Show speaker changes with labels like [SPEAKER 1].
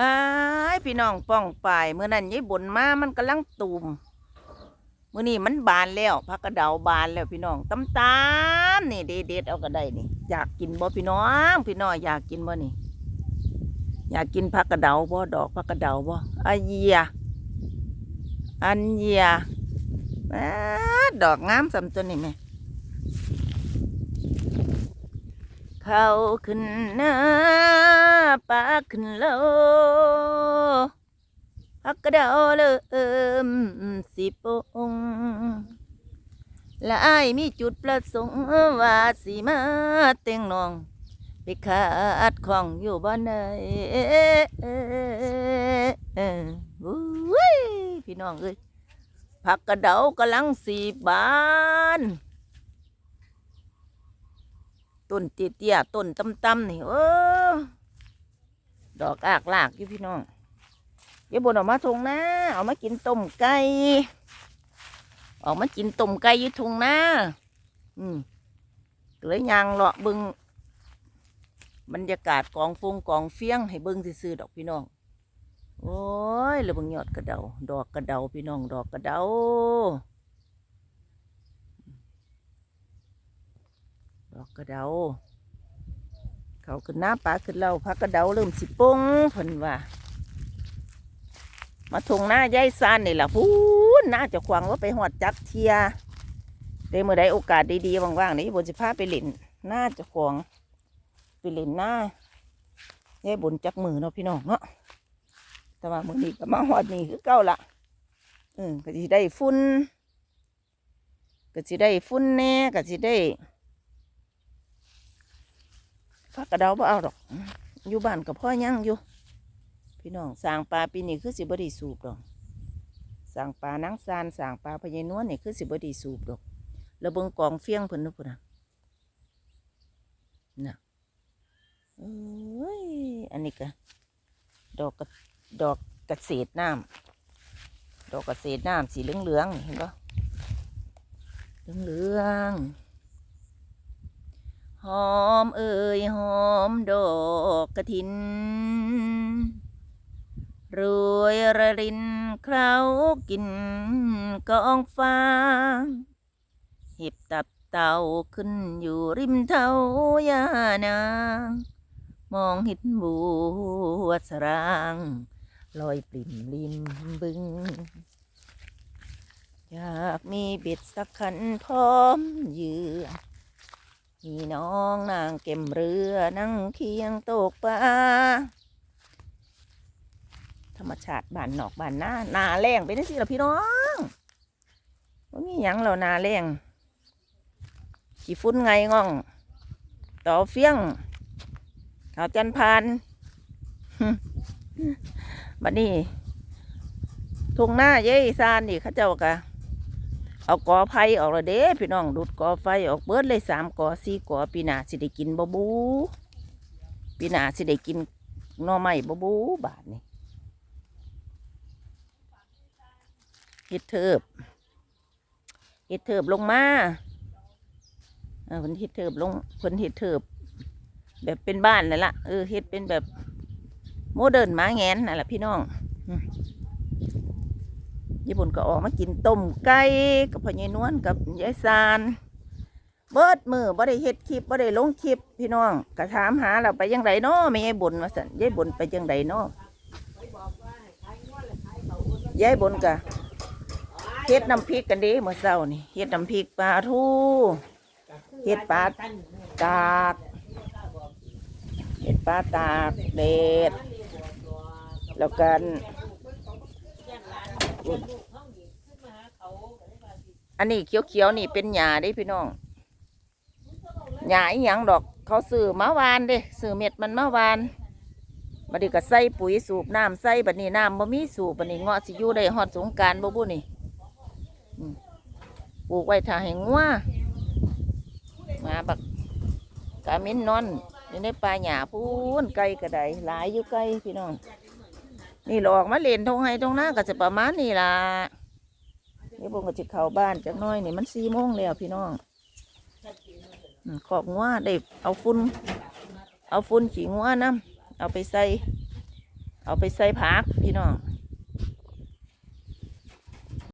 [SPEAKER 1] ไปพี่น้องป้องปายเมื่อนั้นยายบนมามันกำลังตูมเมื่อนี้มันบานแล้วพักกระเดาบานแล้วพี่น้องตำตามนี่เด็ดเด็ดๆเอาก็ได้นี่ อยากกินบ่พี่น้อง พี่น้องอยากกินบ่นี่ อยากกินผักกระเดาบ่ดอกผักกระเดาบ่อันเยียอันเยียดอกงามสำตัวนี่แม่เขาขึ้นหน้า ปาขึ้นโลผักกระเดาเริ่มสิปงและอายมีจุดประสงค์ว่าสิมาแต่งนอง ไปขาดของอยู่บ้านไหนอุ้ยพี่น้องเอ้ยผักกระเดากำลังสีบานต้นเตี้ยๆต้นต่ำๆนี่เออ ดอกอากลากอยู่พี่น้อง เดี๋ยวบนออกมาทงนะเอามากินต้มไก่ออกมากินต้มไก่อยู่ทงนะอืมเลยยางเลาะบึงบรรยากาศกองฟงกองเฟี้ยงให้เบิ้งซื่อดอกพี่น้อง โอ้ยแล้วบิ่งยอดกระเดา ดอกกระเดาพี่น้องดอกกระเดา ดอกกระเดา เขาขึ้นหน้าปลาขึ้นเล่าพักกระเดาเริ่มสิปงเพิ่นว่า มาทงหน้ายายซานนี่แหละพูนน่าจะขวางว่าไปหอดจักเทียได้เมื่อใดโอกาสดีๆว่างๆนี่บนสิพาไปเล่นน่าจะขวางไปเล่นหน้ายายบนจักมือเนาะพี่น้องเนาะแต่ว่ามือนี้ก็มาหอดนี่คือเก่าละเออก็สิได้ฝุ่นก็สิได้ฝุ่นแน่ก็สิได้ พักกระเดาบ่เอาดอก อยู่บ้านกับพ่อยังอยู่ พี่น้องสร้างปลาปีนี้คือสิบดีสูบดอกสร้างปลานังซานสร้างปลาพญานวลนี่คือสิบดีสูบดอกแล้วเบิงกองเฟี้ยงเพิ่นเนุพุ่นนะน่ะเอ้ยอันนี้ก็ดอกกระดอกกระเกษตน้ำดอกกระเกษตน้ำสีเหลืองๆเห็นปะเหลืองๆ หอมเอ่ยหอมดอกกระถิน รวยระรินเคล้ากินกองฟ้า เห็บตับเต่าขึ้นอยู่ริมเท้ายานางมองเห็นบัวสรางลอยปริ่มริมบึง อยากมีเบ็ดสักคันพร้อมเหยื่อ มีน้องนางเก็มเรือนั่งเคียงตกปลาธรรมชาติบ้านนอกบ้านหน้านาแรงไปนี่สิล่ะพี่น้องว่ามีหยังเรานาแรงขี้ฟุ้นไงง่อง ต่อเฟี้ยงเขาจันพานบัดนี้ทุ่งหน้าเย้ซานนี่เขาเจ้ากะ เอากอไผ่ออกและเด้พี่น้องดูดกอไฟออกเบิดเลยสามกอสี่กอปีหน้าสิได้กินบบูปีหน้าสิได้กินหน่อไม้บบูบาทนี่เฮ็ดเทิบเฮ็ดเทิบลงมาเออเพิ่นเฮ็ดเทิบลงเพิ่นเฮ็ดเทิบแบบเป็นบ้านนั่นละเออเฮ็ดเป็นแบบโมเดิร์นหมาแงนนั่นแหละพี่น้องอื ญี่ปุ่นก็ออกมากินต้มไก่กับพ่อใหญ่นวลกับยายซานเบิดมือบ่ได้เฮ็ดคลิปบ่ได้ลงคลิปพี่น้องก็ถามหาเราไปยังไดเนาะไม่ยายบุญว่าซั่นยายบุญไปยังไดเนาะยายบุญก็เฮ็ดน้ำพริกกันดีเมื่อเช้านี่เฮ็ดน้ำพริกปลาทูเฮ็ดปลาตากเห็ดปลาตากเด็ดแล้วกัน อันนี้เขียวๆนี่เป็นหญ้าเด้พี่น้องหญ้าอีหยังดอก เขาซื้อมาวานเด้ซื้อเม็ดมันมาวานบัดนี้ก็ใส่ปุ๋ยสูบน้ำใส่บัดนี้น้ำบ่มีสูบบัดนี้เงาะสิอยู่ได้ฮอดสงการบ่บุนี่ปลูกไว้ถ้าให้งัวมาบักกามินนอนอยู่ในป่าหญ้าพูนไก่กระไดหลายอยู่ไก่พี่น้อง นี่หลอกมาเล่นทงไห้ทงหน้าก็จะประมาณนี้ล่ะเดี๋ยวผมก็จะเข้าบ้านจักน้อยนี่มันสี่โมงแล้วพี่น้องขอบงัวได้เอาฟุ้นเอาฟุ้นขี่งัวน้ำเอาไปใส่ เอาไปใส่ผักพี่น้อง